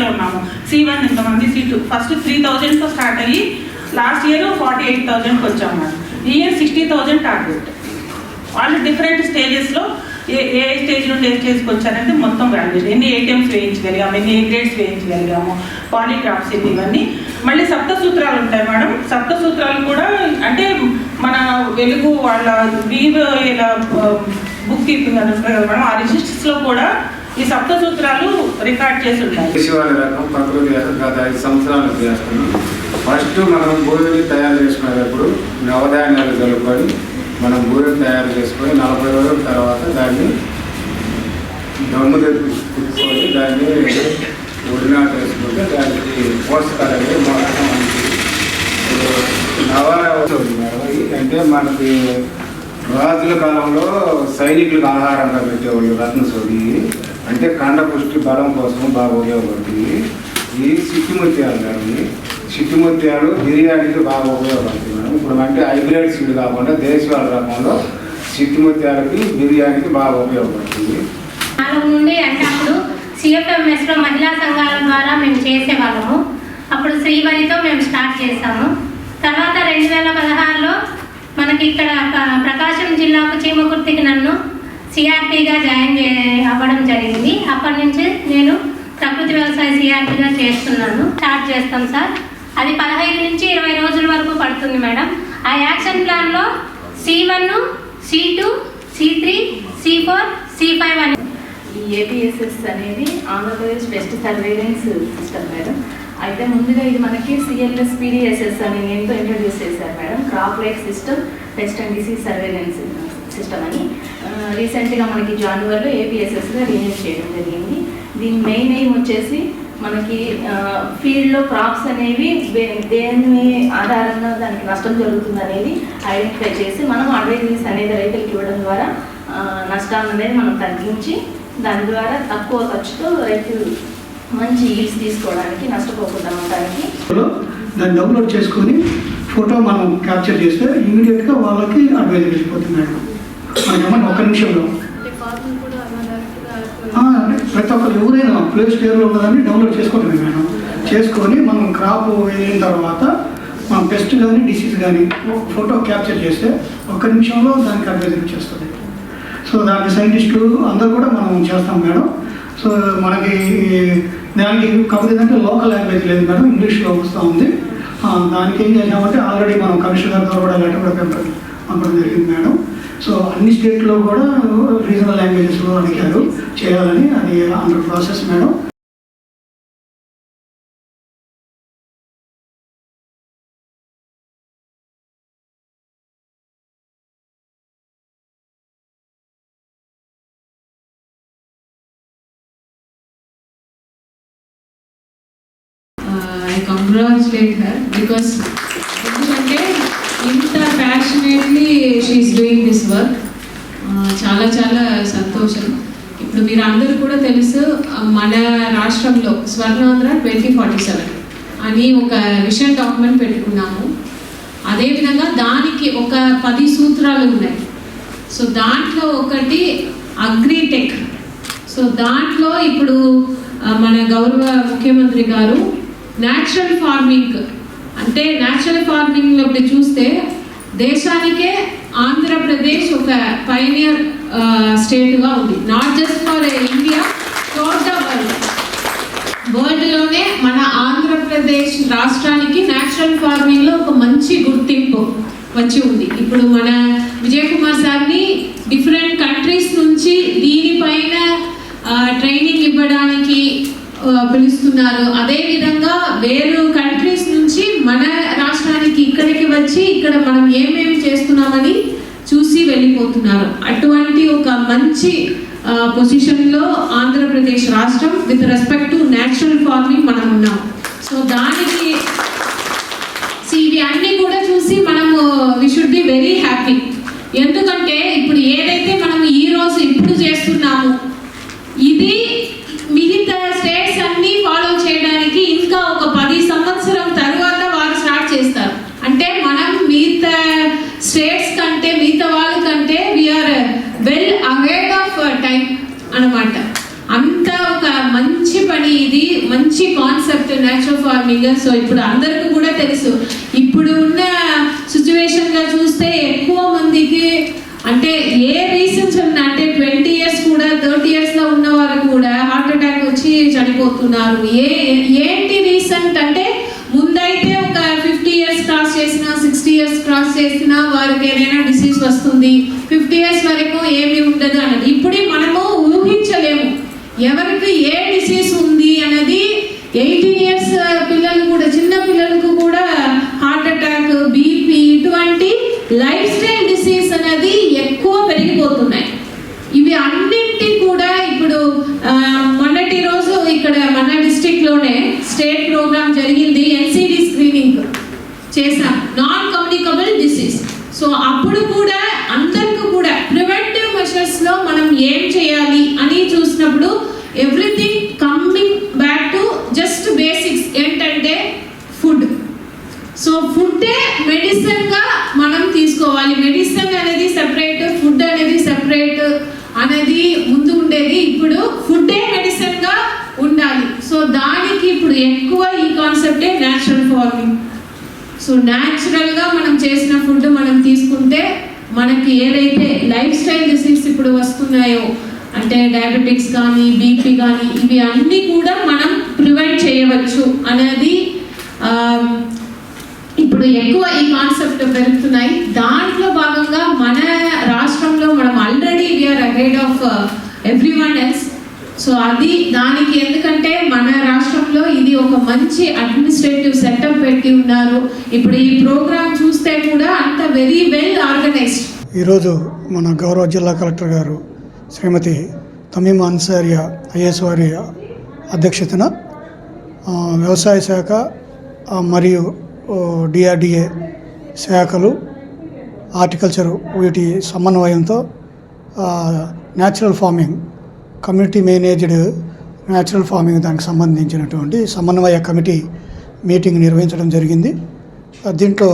లో ఉన్నాము. C one ఇంతమంది టూ ఫస్ట్ త్రీ థౌజండ్తో స్టార్ట్ అయ్యి లాస్ట్ ఇయర్ ఫార్టీ ఎయిట్ థౌజండ్కి వచ్చాము మనం. ఈ ఇయర్ సిక్స్టీ థౌజండ్ టార్గెట్ వాళ్ళు డిఫరెంట్ స్టేజెస్లో ఏ ఏ స్టేజ్ నుండి ఏ స్టేజ్కి వచ్చారంటే మొత్తం వాల్యూడ్ ఎన్ని ఏటీఎంస్ వేయించగలిగాము ఎన్ని ఏ గ్రేడ్స్ వేయించగలిగాము పాలిగ్రాఫ్స్ ఎన్ని ఇవన్నీ. మళ్ళీ సప్త సూత్రాలు ఉంటాయి మేడం. సప్త సూత్రాలు కూడా అంటే మన వెలుగు వాళ్ళ వీవ్ ఇలా బుక్ కీపింగ్ అని ఉంటుంది కదా మేడం. ఆ రిజిస్టర్స్లో కూడా ఈ సప్త సూత్రాలు రికార్డ్ చేసి ఉంటాయి శివాలయ రకం ప్రకృతి గత ఐదు సంవత్సరాలు చేస్తున్నాం ఫస్ట్ మనం భూమిని తయారు చేసుకునేటప్పుడు నవధాన్యాలు కలుపుకొని మనం భూమిని తయారు చేసుకొని నలభై రోజుల తర్వాత దాన్ని దమ్ము తెచ్చుకొని దాన్ని ఒడినాట వేసుకుంటే దానికి పోషకాలు మొత్తం మనకి అంటే మనకి రాజుల కాలంలో సైనికులకు ఆహారంగా పెట్టేవాళ్ళు రత్నసోది. అంటే కండ పుష్టి బలం కోసం బాగా ఉపయోగపడుతుంది ఈ సిట్టిముత్యాలు మేడం సిట్టిముత్యాలు బిర్యానీకి బాగా ఉపయోగపడుతుంది మేడం. ఇప్పుడు అంటే హైబ్రిడ్ సీడ్ కాకుండా దేశవాళ రకంలో సిట్టిముత్యాలకి బిర్యానీకి బాగా ఉపయోగపడుతుంది నాలుగు నుండి అంటే అప్పుడు సిఎఫ్ఎంఎస్లో మహిళా సంఘాల ద్వారా మేము చేసేవాళ్ళము. అప్పుడు శ్రీవరితో మేము స్టార్ట్ చేసాము తర్వాత రెండు వేల పదహారులో మనకి ఇక్కడ ప్రకాశం జిల్లాకు చీమకుర్తికి నన్ను సిఆర్పిగా జాయిన్ చే అవ్వడం జరిగింది. అప్పటి నుంచి నేను ప్రకృతి వ్యవసాయ సిఆర్పిగా చేస్తున్నాను. స్టార్ట్ చేస్తాం సార్. అది పదహైదు నుంచి ఇరవై రోజుల వరకు పడుతుంది మేడం. ఆ యాక్షన్ ప్లాన్లో C one C two C three C four C five అని. ఈ ఏపీఎస్ఎస్ అనేది Andhra Pradesh pest surveillance system madam. అయితే ముందుగా ఇది మనకి సిఎల్ఎస్ పీడిఎస్ఎస్ అని నేమ్తో ఇంట్రడ్యూస్ చేశారు madam? Crop life system pest and disease surveillance system అని. రీసెంట్గా మనకి జనవరిలో ఏపీఎస్ఎస్గా రిన్యూ చేయడం జరిగింది. దీని మెయిన్ ఎయిమ్ వచ్చేసి మనకి ఫీల్డ్లో క్రాప్స్ అనేవి దే- దేని ఆధారంగా దానికి నష్టం జరుగుతుంది అనేది ఐడెంటిఫై చేసి మనం అడ్వైజరీస్ అనేది రైతులకు ఇవ్వడం ద్వారా నష్టాలు నష్టాన్ని అనేది మనం తగ్గించి దాని ద్వారా తక్కువ ఖర్చుతో రైతు మంచి ఈల్స్ తీసుకోవడానికి నష్టపోకుండా ఉండడానికి. దాన్ని డౌన్లోడ్ చేసుకొని ఫోటో మనం క్యాప్చర్ చేస్తే ఇమీడియట్గా వాళ్ళకి అడ్వైజ్ వెళ్ళిపోతున్నాడు మేడం ఒక నిమిషంలో. ప్రతి ఒక్కరు ఎవరైనా ప్లే స్టోర్లో ఉన్నదాన్ని డౌన్లోడ్ చేసుకోవటమే మేడం. చేసుకొని మనం క్రాప్ వెళ్ళిన తర్వాత మనం పెస్ట్ కానీ డిసీజ్ కానీ ఫోటో క్యాప్చర్ చేస్తే ఒక్క నిమిషంలో దానికి అడ్వైజ్ చేస్తుంది సో దానికి సైంటిస్టులు అందరూ కూడా మనం చేస్తాం మేడం. సో మనకి దానికి కాకపోతే ఏంటంటే లోకల్ లాంగ్వేజ్ లేదు మేడం ఇంగ్లీష్లో వస్తూ ఉంది. దానికి ఏం చేసామంటే ఆల్రెడీ మనం కమిషనర్ ద్వారా కూడా లెటర్ కూడా పంపడం పంపడం జరిగింది మేడం. సో అన్ని స్టేట్లో కూడా రీజనల్ లాంగ్వేజెస్లో అడిగారు. చేయాలని అది under process madam I congratulate her she's doing this work చాలా చాలా సంతోషం. ఇప్పుడు మీరు అందరూ కూడా తెలుసు మన రాష్ట్రంలో స్వర్ణాంధ్ర ట్వంటీ ఫార్టీ సెవెన్ అని ఒక విషన్ డాక్యుమెంట్ పెట్టుకున్నాము. అదేవిధంగా దానికి ఒక పది సూత్రాలు ఉన్నాయి. సో దాంట్లో ఒకటి అగ్రిటెక్ సో దాంట్లో ఇప్పుడు మన గౌరవ ముఖ్యమంత్రి గారు న్యాచురల్ ఫార్మింగ్ అంటే న్యాచురల్ ఫార్మింగ్లో ఒకటి చూస్తే దేశానికే ఆంధ్రప్రదేశ్ ఒక పైనియర్ స్టేట్గా ఉంది. Not just for India throughout the world వరల్డ్లోనే మన ఆంధ్రప్రదేశ్ రాష్ట్రానికి న్యాచురల్ ఫార్మింగ్లో ఒక మంచి గుర్తింపు వచ్చి ఉంది. ఇప్పుడు మన విజయ్ కుమార్ సార్ని డిఫరెంట్ కంట్రీస్ నుంచి దీనిపైన ట్రైనింగ్ ఇవ్వడానికి పిలుస్తున్నారు. అదేవిధంగా వేరు కంట్రీస్ నుంచి మన రాష్ట్ర ఇక్కడికి వచ్చి ఇక్కడ మనం ఏమేమి చేస్తున్నామని చూసి వెళ్ళిపోతున్నారు. అటువంటి ఒక మంచి పొజిషన్లో ఆంధ్రప్రదేశ్ రాష్ట్రం with respect to natural farming మనం ఉన్నాం. సో దానికి ఇవి అన్ని కూడా చూసి మనము we should be very happy ఎందుకంటే ఇప్పుడు ఏదైతే మనం ఈ రోజు ఇప్పుడు చేస్తున్నాము ఇది మిగతా స్టేట్స్ అన్ని ఫాలో చేయడానికి ఇంకా ఒక పది సంవత్సరం తర్వాత వారు స్టార్ట్ చేస్తారు అంటే మనం మిగతా స్టేట్స్ కంటే మిగతా వాళ్ళ కంటే we are well ahead of time అన్నమాట. అంత ఒక మంచి పని ఇది మంచి కాన్సెప్ట్ న్యాచురల్ ఫార్మింగ్ సో ఇప్పుడు అందరికీ కూడా తెలుసు. ఇప్పుడు ఉన్న సిచ్యువేషన్గా చూస్తే ఎక్కువ మందికి అంటే ఏ రీజన్స్ ఉన్నా అంటే ట్వంటీ ఇయర్స్ కూడా థర్టీ ఇయర్స్లో ఉన్న వారు కూడా హార్ట్ అటాక్ వచ్చి చనిపోతున్నారు. ఏ ఏంటి రీసెంట్ అంటే ఫిఫ్టీ ఇయర్స్ క్రాస్ చేసినా సిక్స్టీ ఇయర్స్ క్రాస్ చేసినా వారికి ఏదైనా డిసీజ్ వస్తుంది. ఫిఫ్టీ ఇయర్స్ వరకు ఏమి ఉండదు అన్నది. ఇప్పుడే మనము ఊహించలేము. ఎవరికి ఏ డిసీజ్ ఉంది అన్నది. ఎయిటీన్ ఇయర్స్ పిల్లలు కూడా చిన్న పిల్లలకు కూడా హార్ట్ అటాక్ బీపీ ఇటువంటి లైఫ్ స్టైల్ డిసీజ్ అనేది ఎక్కువ పెరిగిపోతున్నాయి ఇవి అన్నింటి కూడా ఇప్పుడు ఆ, మొన్నటి రోజు ఇక్కడ మన డిస్ట్రిక్ట్లోనే స్టేట్ ప్రోగ్రామ్ జరిగింది ఎన్సిడి స్క్రీనింగ్ చేశాం నాన్ కమ్యూనికబుల్ డిసీజ్ సో అప్పుడు కూడా అందరికి కూడా ప్రివెంటివ్ మెషర్స్లో మనం ఏం చేయాలి అని చూసినప్పుడు everything coming back to just basics ఏంటంటే ఫుడ్ సో ఫుడ్డే మెడిసిన్గా మనం తీసుకోవాలి మెడిసిన్ అనేది సెపరేట్ ఫుడ్ అనేది సెపరేట్ అనేది ముందు ఉండేది ఇప్పుడు ఫుడ్డే మెడిసిన్గా ఉండాలి సో దానికి ఇప్పుడు ఎక్కువ ఈ కాన్సెప్టే న్యాచురల్ ఫార్మింగ్ సో న్యాచురల్గా మనం చేసిన ఫుడ్ మనం తీసుకుంటే మనకి ఏదైతే లైఫ్ స్టైల్ డిసీజ్ ఇప్పుడు వస్తున్నాయో అంటే డయాబెటిక్స్ కానీ బీపీ కానీ ఇవి అన్నీ కూడా మనం ప్రివెంట్ చేయవచ్చు అనేది ఇప్పుడు ఎక్కువ ఈ కాన్సెప్ట్ పెరుగుతున్నాయి. దాంట్లో భాగంగా మన రాష్ట్రంలో మనం already we are ahead of everyone else so అది దానికి ఎందుకంటే మన రాష్ట్రంలో ఇది ఒక మంచి అడ్మినిస్ట్రేటివ్ సెటప్ పెట్టి ఉన్నారు. ఇప్పుడు ఈ ప్రోగ్రామ్ చూస్తే కూడా అంత వెరీ వెల్ ఆర్గనైజ్డ్ ఈరోజు మన గౌరవ జిల్లా కలెక్టర్ గారు శ్రీమతి తమీమ్ అన్సారియా ఐఎస్ వారి అధ్యక్షతన వ్యవసాయ శాఖ మరియు డిఆర్డిఏ శాఖలు హార్టికల్చర్ వీటి సమన్వయంతో natural farming community managed natural farming దానికి సంబంధించినటువంటి సమన్వయ కమిటీ మీటింగ్ నిర్వహించడం జరిగింది. దీంట్లో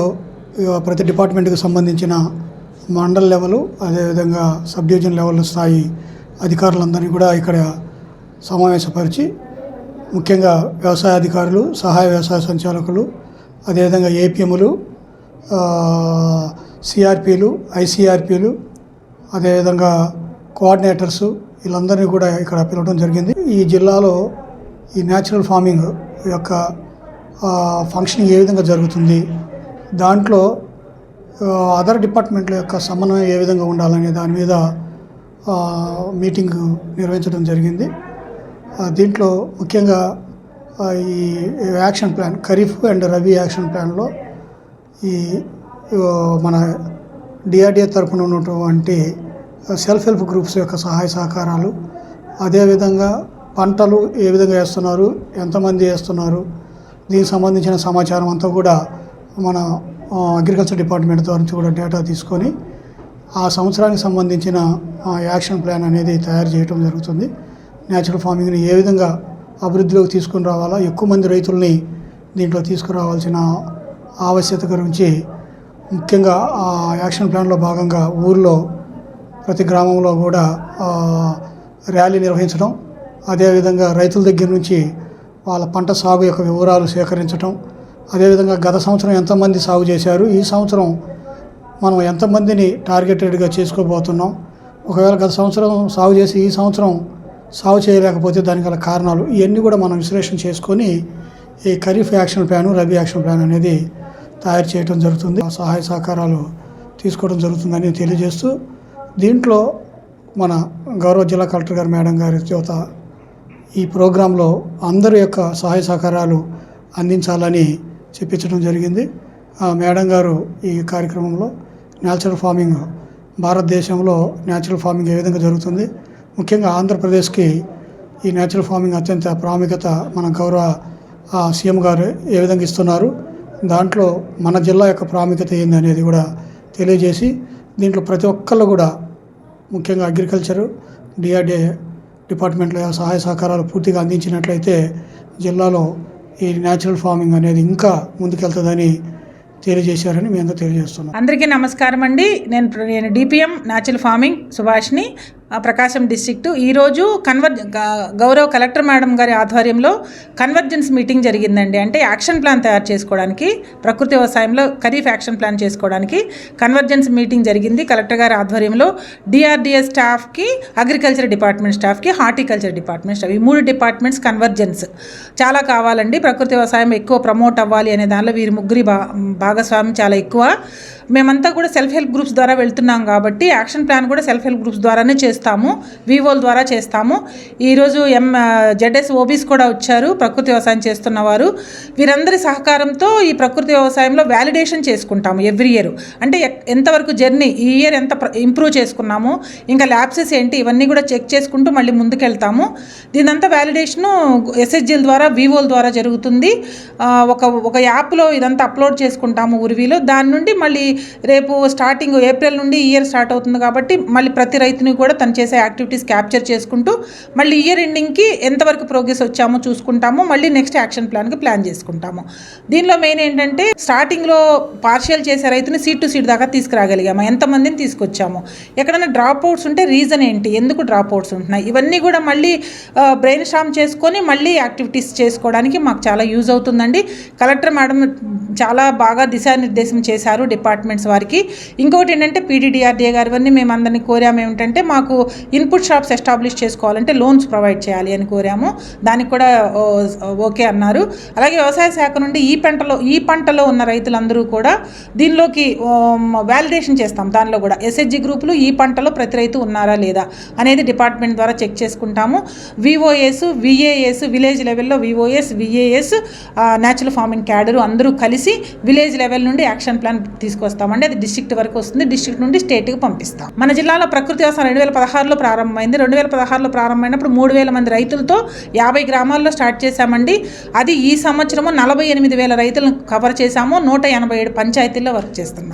ప్రతి డిపార్ట్మెంట్కి సంబంధించిన మండల్ లెవెల్ అదేవిధంగా సబ్ డివిజన్ లెవెల్ స్థాయి అధికారులందరినీ కూడా ఇక్కడ సమావేశపరిచి ముఖ్యంగా వ్యవసాయ అధికారులు సహాయ వ్యవసాయ సంచాలకులు అదేవిధంగా ఏపీఎంలు సిఆర్పీలు ఐసీఆర్పీలు అదేవిధంగా కోఆర్డినేటర్స్ వీళ్ళందరినీ కూడా ఇక్కడ పిలవడం జరిగింది. ఈ జిల్లాలో ఈ న్యాచురల్ ఫార్మింగ్ యొక్క ఫంక్షనింగ్ ఏ విధంగా జరుగుతుంది దాంట్లో అదర్ డిపార్ట్మెంట్ల యొక్క సమన్వయం ఏ విధంగా ఉండాలనే దాని మీద మీటింగ్ నిర్వహించడం జరిగింది. దీంట్లో ముఖ్యంగా ఈ action plan kharif and rabi action ప్లాన్లో ఈ మన డిఆర్డిఏ తరఫున ఉన్నటువంటి సెల్ఫ్ హెల్ప్ గ్రూప్స్ యొక్క సహాయ సహకారాలు. అదేవిధంగా పంటలు ఏ విధంగా వేస్తున్నారు ఎంతమంది వేస్తున్నారు దీనికి సంబంధించిన సమాచారం అంతా కూడా మన అగ్రికల్చర్ డిపార్ట్మెంట్ ద్వారా నుంచి కూడా డేటా తీసుకొని ఆ సంవత్సరానికి సంబంధించిన యాక్షన్ ప్లాన్ అనేది తయారు చేయడం జరుగుతుంది. న్యాచురల్ ఫార్మింగ్ని ఏ విధంగా అభివృద్ధిలోకి తీసుకుని రావాలా ఎక్కువ మంది రైతుల్ని దీంట్లో తీసుకురావాల్సిన ఆవశ్యకత గురించి ముఖ్యంగా ఆ యాక్షన్ ప్లాన్లో భాగంగా ఊర్లో ప్రతి గ్రామంలో కూడా ర్యాలీ నిర్వహించడం అదేవిధంగా రైతుల దగ్గర నుంచి వాళ్ళ పంట సాగు యొక్క వివరాలు సేకరించడం అదేవిధంగా గత సంవత్సరం ఎంతమంది సాగు చేశారు ఈ సంవత్సరం మనం ఎంతమందిని టార్గెటెడ్గా చేసుకోబోతున్నాం ఒకవేళ గత సంవత్సరం సాగు చేసి ఈ సంవత్సరం సాగు చేయలేకపోతే దానికి గల కారణాలు ఇవన్నీ కూడా మనం విశ్లేషణ చేసుకొని ఈ kharif action plan rabi action plan అనేది తయారు చేయడం జరుగుతుంది. ఆ సహాయ సహకారాలు తీసుకోవడం జరుగుతుందని తెలియజేస్తూ దీంట్లో మన గౌరవ జిల్లా కలెక్టర్ గారు మేడం గారి చేత ఈ ప్రోగ్రాంలో అందరి యొక్క సహాయ సహకారాలు అందించాలని చెప్పించడం జరిగింది. ఆ మేడం గారు ఈ కార్యక్రమంలో న్యాచురల్ ఫార్మింగ్ భారతదేశంలో న్యాచురల్ ఫార్మింగ్ ఏ విధంగా జరుగుతుంది ముఖ్యంగా ఆంధ్రప్రదేశ్కి ఈ న్యాచురల్ ఫార్మింగ్ అత్యంత ప్రాముఖ్యత మన గౌరవ సీఎం గారు ఏ విధంగా ఇస్తున్నారు దాంట్లో మన జిల్లా యొక్క ప్రాముఖ్యత ఏంది అనేది కూడా తెలియజేసి దీంట్లో ప్రతి ఒక్కళ్ళు కూడా ముఖ్యంగా అగ్రికల్చర్ డిఆర్డిఏ డిపార్ట్మెంట్లో సహాయ సహకారాలు పూర్తిగా అందించినట్లయితే జిల్లాలో ఈ న్యాచురల్ ఫార్మింగ్ అనేది ఇంకా ముందుకెళ్తుందని తెలియజేశారని మేము తెలియజేస్తున్నాం. అందరికీ నమస్కారం అండి. నేను నేను డిపిఎం న్యాచురల్ ఫార్మింగ్ సుభాష్ని. ప్రకాశం డిస్ట్రిక్ట్. ఈరోజు కన్వర్ గౌరవ కలెక్టర్ మేడం గారి ఆధ్వర్యంలో కన్వర్జెన్స్ మీటింగ్ జరిగిందండి. అంటే యాక్షన్ ప్లాన్ తయారు చేసుకోవడానికి ప్రకృతి వ్యవసాయంలో ఖరీఫ్ యాక్షన్ ప్లాన్ చేసుకోవడానికి కన్వర్జెన్స్ మీటింగ్ జరిగింది. కలెక్టర్ గారి ఆధ్వర్యంలో డిఆర్డిఎస్ స్టాఫ్కి అగ్రికల్చర్ డిపార్ట్మెంట్ స్టాఫ్కి హార్టికల్చర్ డిపార్ట్మెంట్ స్టాఫ్ ఈ మూడు డిపార్ట్మెంట్స్ కన్వర్జెన్స్. చాలా కావాలండి. ప్రకృతి వ్యవసాయం ఎక్కువ ప్రమోట్ అవ్వాలి అనే దానిలో వీరి ముగ్గురి భా భాగస్వామి చాలా ఎక్కువ. మేమంతా కూడా సెల్ఫ్ హెల్ప్ గ్రూప్స్ ద్వారా వెళ్తున్నాం కాబట్టి యాక్షన్ ప్లాన్ కూడా సెల్ఫ్ హెల్ప్ గ్రూప్స్ ద్వారానే చేస్తాము. వివోల ద్వారా చేస్తాము. ఈరోజు ఎం జెడ్ఎస్ ఓబీస్ కూడా వచ్చారు. ప్రకృతి వ్యవసాయం చేస్తున్న వారు. వీరందరి సహకారంతో ఈ ప్రకృతి వ్యవసాయంలో వ్యాలిడేషన్ చేసుకుంటాము ఎవ్రీ ఇయర్. అంటే ఎక్- ఎంతవరకు జర్నీ ఈ ఇయర్ ఎంత ఇంప్రూవ్ చేసుకున్నాము ఇంకా ల్యాబ్సెస్ ఏంటి ఇవన్నీ కూడా చెక్ చేసుకుంటూ మళ్ళీ ముందుకెళ్తాము. దీనంతా వ్యాలిడేషను ఎస్హెచ్జిల్ ద్వారా వివోల ద్వారా జరుగుతుంది. ఒక ఒక యాప్లో ఇదంతా అప్లోడ్ చేసుకుంటాము ఉరివిలో దాని నుండి మళ్ళీ రేపు స్టార్టింగ్ ఏప్రిల్ నుండి ఇయర్ స్టార్ట్ అవుతుంది కాబట్టి మళ్ళీ ప్రతి రైతుని కూడా తను చేసే యాక్టివిటీస్ క్యాప్చర్ చేసుకుంటూ మళ్ళీ ఇయర్ ఎండింగ్కి ఎంతవరకు ప్రోగ్రెస్ వచ్చామో చూసుకుంటాము. మళ్ళీ నెక్స్ట్ యాక్షన్ ప్లాన్కి ప్లాన్ చేసుకుంటాము. దీనిలో మెయిన్ ఏంటంటే స్టార్టింగ్లో పార్షియల్ చేసే రైతుని సీట్ టు సీట్ దాకా తీసుకురాగలిగాము. ఎంతమందిని తీసుకొచ్చాము? ఎక్కడైనా డ్రాప్ అవుట్స్ ఉంటే రీజన్ ఏంటి? ఎందుకు డ్రాప్ అవుట్స్ ఉంటున్నాయి? ఇవన్నీ కూడా మళ్ళీ బ్రెయిన్ స్టామ్ చేసుకొని మళ్ళీ యాక్టివిటీస్ చేసుకోవడానికి మాకు చాలా యూజ్ అవుతుందండి. కలెక్టర్ మేడం చాలా బాగా దిశానిర్దేశం చేశారు డిపార్ట్మెంట్ డిపార్ట్మెంట్స్ వారికి. ఇంకోటి ఏంటంటే పీడీడీఆర్డీఏ గారి మేము అందరినీ కోరాము. ఏమిటంటే మాకు ఇన్పుట్ షాప్స్ ఎస్టాబ్లిష్ చేసుకోవాలంటే లోన్స్ ప్రొవైడ్ చేయాలి అని కోరాము. దానికి కూడా ఓకే అన్నారు. అలాగే వ్యవసాయ శాఖ నుండి ఈ పంటలో ఈ పంటలో ఉన్న రైతులందరూ కూడా దీనిలోకి వ్యాలిడేషన్ చేస్తాం. దానిలో కూడా ఎస్హెచ్జి గ్రూపులు ఈ పంటలో ప్రతి రైతు ఉన్నారా లేదా అనేది డిపార్ట్మెంట్ ద్వారా చెక్ చేసుకుంటాము. విఓఎస్ విఏఎస్ విలేజ్ లెవెల్లో VOs VAs natural farming cadre అందరూ కలిసి విలేజ్ లెవెల్ నుండి యాక్షన్ ప్లాన్ తీసుకొస్తామండి అది డిస్ట్రిక్ట్ వరకు వస్తుంది. డిస్ట్రిక్ట్ నుండి స్టేట్కి పంపిస్తాం. మన జిల్లాలో ప్రకృతి వ్యవసాయం రెండు వేల పదహారులో ప్రారంభమైంది. రెండు వేల పదహారులో ప్రారంభమైనప్పుడు మూడు వేల మంది రైతులతో యాభై గ్రామాల్లో స్టార్ట్ చేశామండి. అది ఈ సంవత్సరము నలభై ఎనిమిది వేల రైతులను కవర్ చేశాము. నూట ఎనభై ఏడు పంచాయతీల్లో వర్క్ చేస్తున్నాం.